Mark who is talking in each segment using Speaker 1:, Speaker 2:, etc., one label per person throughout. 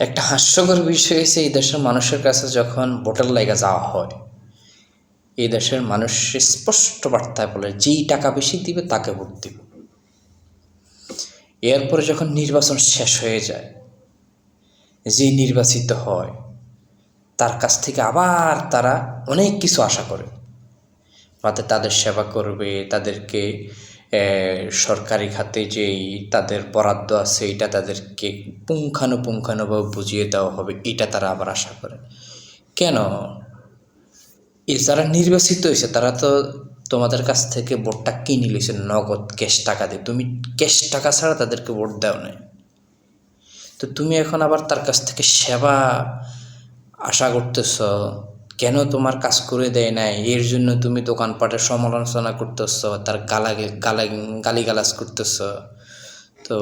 Speaker 1: একটা হাস্যকর বিষয় হয়েছে এই দেশের মানুষের কাছে যখন ভোটার লাইগা যাওয়া হয়, এই দেশের মানুষ স্পষ্ট বার্তায় বলে, যেই টাকা বেশি দিবে তাকে ভোট দিবে। এরপরে যখন নির্বাচন শেষ হয়ে যায়, যে নির্বাচিত হয়, তার কাছ থেকে আবার তারা অনেক কিছু আশা করে। যাতে তাদের সেবা করবে, তাদেরকে সরকারি খাতে যেই তাদের বরাদ্দ আছে এটা তাদেরকে পুঙ্খানুপুঙ্খানুভাবে বুঝিয়ে দেওয়া হবে এটা তারা আবার আশা করে। কেন? এ, যারা নির্বাচিত হয়েছে, তারা তো তোমাদের কাছ থেকে ভোটটা কিনে লিছে নগদ ক্যাশ টাকা দিয়ে। তুমি ক্যাশ টাকা ছাড়া তাদেরকে ভোট দাও নাই। তো তুমি এখন আবার তার কাছ থেকে সেবা আশা করতেছ কেন তোমার কাজ করে দেয় নাই? এর জন্য তুমি দোকানপাটের সমালোচনা করতেছ, তার গালা গালা গালিগালাজ করতেছ। তো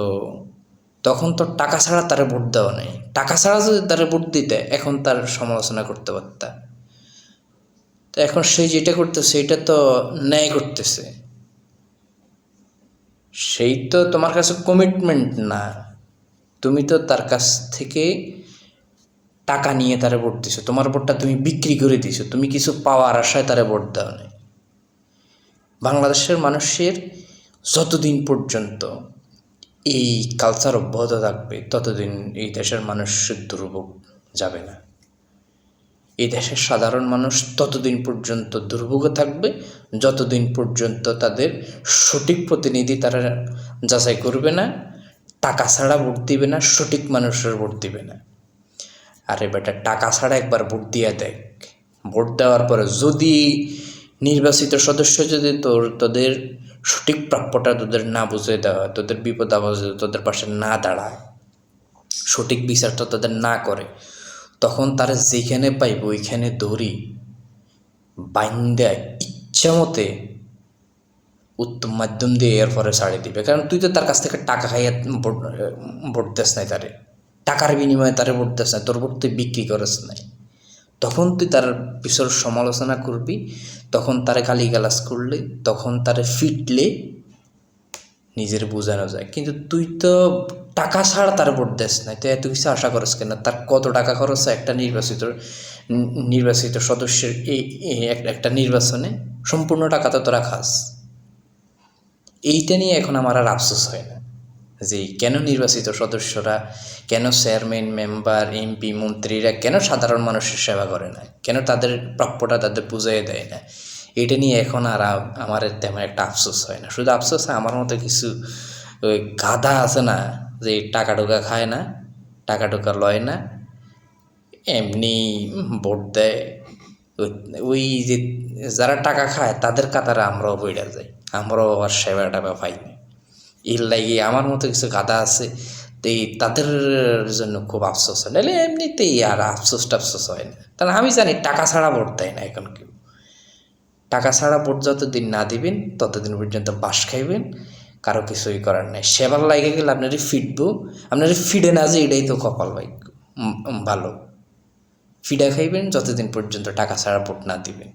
Speaker 1: তখন তো টাকা ছাড়া তারা ভোট দেওয়া নেই। টাকা ছাড়া যদি তারা ভোট দিতে, এখন তার সমালোচনা করতে পারতা। তো এখন সে যেটা করতেছে এটা তো ন্যায় করতেছে। সেই তো তোমার কাছে কমিটমেন্ট না। তুমি তো তার কাছ থেকে টাকা নিয়ে তারে ভোট দিছো, তোমার ভোটটা তুমি বিক্রি করে দিছো, তুমি কিছু পাওয়ার আশায় তারে ভোট দাও নাই। বাংলাদেশের মানুষের যতদিন পর্যন্ত এই কালচার অব্যাহত থাকবে, ততদিন এই দেশের মানুষের দুর্ভোগ যাবে না। এই দেশের সাধারণ মানুষ ততদিন পর্যন্ত দুর্ভোগে থাকবে, যতদিন পর্যন্ত তাদের সঠিক প্রতিনিধি তারা যাচাই করবে না, টাকা ছাড়া ভোট দিবে না, সঠিক মানুষের ভোট দিবে না। আরে বেটা, টাকা ছাড়া একবার ভোট দিয়ে দেখ। ভোট দেওয়ার পরে যদি নির্বাচিত সদস্য যদি তোর, তোদের সঠিক প্রাপ্যটা তোদের না বুঝে দেওয়া তোদের বিপদ আপদে তোদের পাশে না দাঁড়ায়, সঠিক বিচারটা তাদের না করে, তখন তারা যেখানে পাইব ওইখানে দড়ি বাইন্দা ইচ্ছা মতে উত্তম মাধ্যম দিয়ে এর পরে ছাড়ি দিবে। কারণ তুই তো তার কাছ থেকে টাকা খাইয়া ভোট ভোট দেস নাই তারে। টাকার বিনিময়ে তারে ভোট দেস নাই তোর ভোট তুই বিক্রি করিস নাই। তখন তুই তার পিছর সমালোচনা করবি, তখন তারে গালিগালাজ করলে, তখন তারে ফিটলে নিজের বোঝানো যায়। কিন্তু তুই তো টাকা ছাড়া তার ভোট দেস নাই। তুই এত কিছু আশা করিস কেন? তার কত টাকা খরচ হয় একটা নির্বাচিত নির্বাচিত সদস্যের এই এই এক- একটা নির্বাচনে? সম্পূর্ণ টাকা তো তোরা খাস। এইটা নিয়ে এখন আমার আর আফসোস হয় না। যে কেন নির্বাচিত সদস্যরা, কেন চেয়ারম্যান, মেম্বার, এমপি, মন্ত্রীরা কেন সাধারণ মানুষের সেবা করে না? কেন তাদের প্রাপ্যটা তাদের বুঝিয়ে দেয় না? এটা নিয়ে এখন আর আমার তেমন একটা আফসোস হয় না। শুধু আফসোস, আমার মতো কিছু ওই গাধা আছে না যে টাকা টোকা খায় না, টাকা টোকা লয় না, এমনি ভোট দেয়। ওই- যে যারা টাকা খায়, তাদের কাতারে আমরাও বইরা যাই। আমরাও আর সেবা টেবা পাই এর লাগে আমার মতো কিছু গাদা আছে, তো এই তাদের জন্য খুব আফসোস হয়। নাহলে এমনিতেই আর আফসোস টাফসোস হয় না। তাহলে আমি জানি টাকা ছাড়া ভোট দেয় না এখন কেউ। টাকা ছাড়া ভোট যতদিন না দিবেন, ততদিন পর্যন্ত বাস খাইবেন, কারও কিছুই করার নাই। সেবার লাগে গেলে আপনারই ফিটবো আপনারই ফিডে না যে এটাই তো কপাল ভাই। ভালো। ফিডা খাইবেন, যতদিন পর্যন্ত টাকা ছাড়া ভোট না দিবেন।